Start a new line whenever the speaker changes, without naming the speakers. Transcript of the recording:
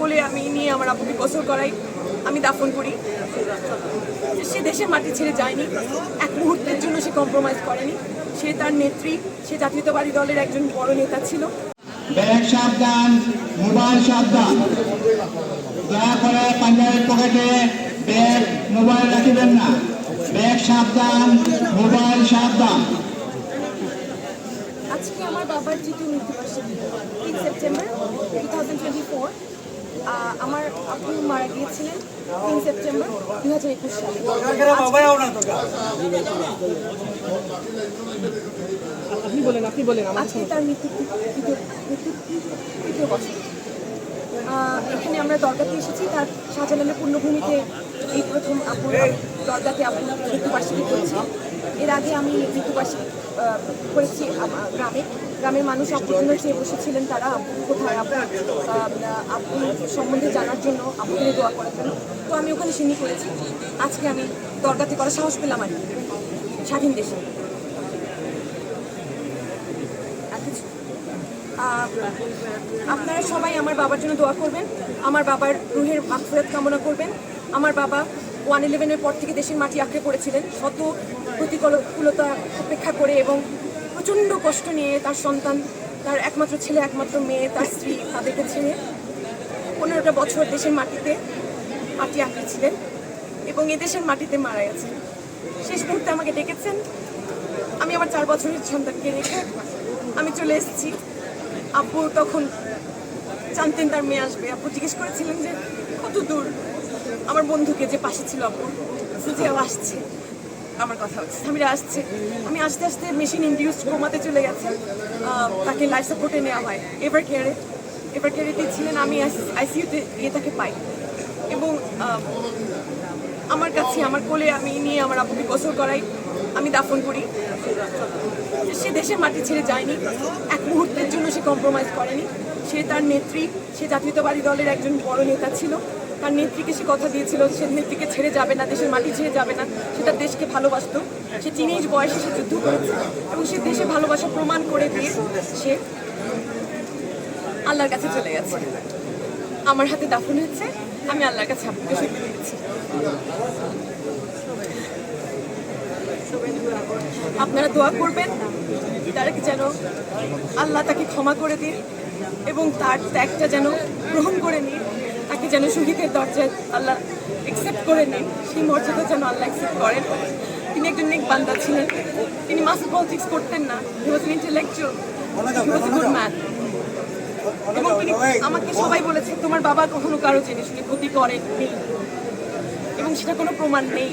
কোলে আমি নিয়ে আমার আপুকে গোসল করাই আমি দাফন করি। সে দেশের মাটি ছেড়ে যায়নি। এক মুহূর্তের জন্য সে কম্প্রোমাইজ করেনি। সে তার নেত্রী সে জাতীয়তাবাদী দলের একজন বড় নেতা ছিল।
ব্যাগ সাবধান মোবাইল সাবধান। দয়া করে পাঞ্জাবের পকেটে ব্যাগ মোবাইল রাখিবেন না। ব্যাগ সাবধান মোবাইল সাবধান।
আজকে আমার বাবার তৃতীয় মৃত্যুবার্ষিকী তিন সেপ্টেম্বর টু থাউজেন্ড টোয়েন্টি আমার আপু মারা গিয়েছিলেন তিন সেপ্টেম্বর দু হাজার একুশ সালে।
আপনি বলেন আপনি বলেন আমার
আজকে তার মৃত্যু তৃতীয় বছর। এখানে আমরা দরগাতে এসেছি তার শাহজালালের পূর্ণভূমিতে এই প্রথম আপুর দরগাতে আপু মৃত্যুবার্ষিকী করেছি এর আগে আমি আহ, করেছি গ্রামে। গ্রামের মানুষ আপুর জন্য চেয়ে বসেছিলেন তারা কোথায় আপু আপু সম্বন্ধে জানার জন্য আপুকে দোয়া করার জন্য। তো আমি ওখানে সিনি করেছি। আজকে আমি দরগাতে করার সাহস পেলাম আর স্বাধীন দেশে। আপনারা সবাই আমার বাবার জন্য দোয়া করবেন। আমার বাবার রুহের মাগফিরাত কামনা করবেন। আমার বাবা ওয়ান ইলেভেনের পর থেকে দেশের মাটি আঁকড়ে পড়েছিলেন। শত প্রতিকূলতা উপেক্ষা করে এবং প্রচণ্ড কষ্ট নিয়ে তার সন্তান, তার একমাত্র ছেলে, একমাত্র মেয়ে, তার স্ত্রী তাদেরকে ছেড়ে পনেরোটা বছর দেশের মাটিতে মাটি আঁকড়েছিলেন এবং এদেশের মাটিতে মারা গেছেন। শেষ মুহূর্তে আমাকে ডেকেছেন। আমি আমার চার বছরের সন্তানকে রেখে আমি চলে এসেছি। আব্বু তখন জানতেন তার মেয়ে আসবে। আব্বু জিজ্ঞেস করেছিলেন যে, কত দূর? আমার বন্ধুকে যে পাশে ছিল আব্বু, যে আসছে। আমার কথা হচ্ছে। সামিরা আসছে। আমি আস্তে আস্তে মেশিন ইন্ডিউস কোমাতে চলে গেছে। তাকে লাইফ সাপোর্টে নেওয়া হয়। এবার কেয়ারে এবার কেয়ারেতে ছিলেন আমি আইসিইউতে গিয়ে তাকে পাই। এবং আমার কাছে, আমার কোলে আমি নিয়ে আমার আব্বুকে গোসল করাই। আমি দাফন করি। সে দেশের মাটি ছেড়ে যায়নি। এক মুহূর্তের জন্য সে কম্প্রোমাইজ করেনি। সে তার নেত্রী, সে জাতীয়তাবাদী দলের একজন বড় নেতা ছিল। তার নেত্রীকে সে কথা দিয়েছিল, সে নেত্রীকে ছেড়ে যাবে না, দেশের মাটি ছেড়ে যাবে না সে তার দেশকে ভালোবাসতো। সে টিনেজ বয়সে সে যুদ্ধ করেছে এবং সে দেশে ভালোবাসা প্রমাণ করে দিয়ে সে আল্লাহর কাছে চলে গেছে। আমার হাতে দাফন হচ্ছে আমি আল্লাহর কাছে আপনাকে শুনতে দিয়েছি আপনারা দোয়া করবেন, তারা কি যেন আল্লাহ তাকে ক্ষমা করে দিন এবং তার ত্যাগটা যেন গ্রহণ করে নিন। যেন শহীদের দরজায় আল্লাহ একসেপ্ট করে নেন সেই মর্যাদা যেন আল্লাহ একসেপ্ট করেন। তিনি একজন নেক বান্দা ছিলেন। তিনি মাস পলিটিক্স করতেন না। He was intellectual he was good man এবং তিনি আমাকে সবাই বলেছে তোমার বাবা কখনো কারও জিনিস নিয়ে ক্ষতি করেন। এবং সেটা কোনো প্রমাণ নেই।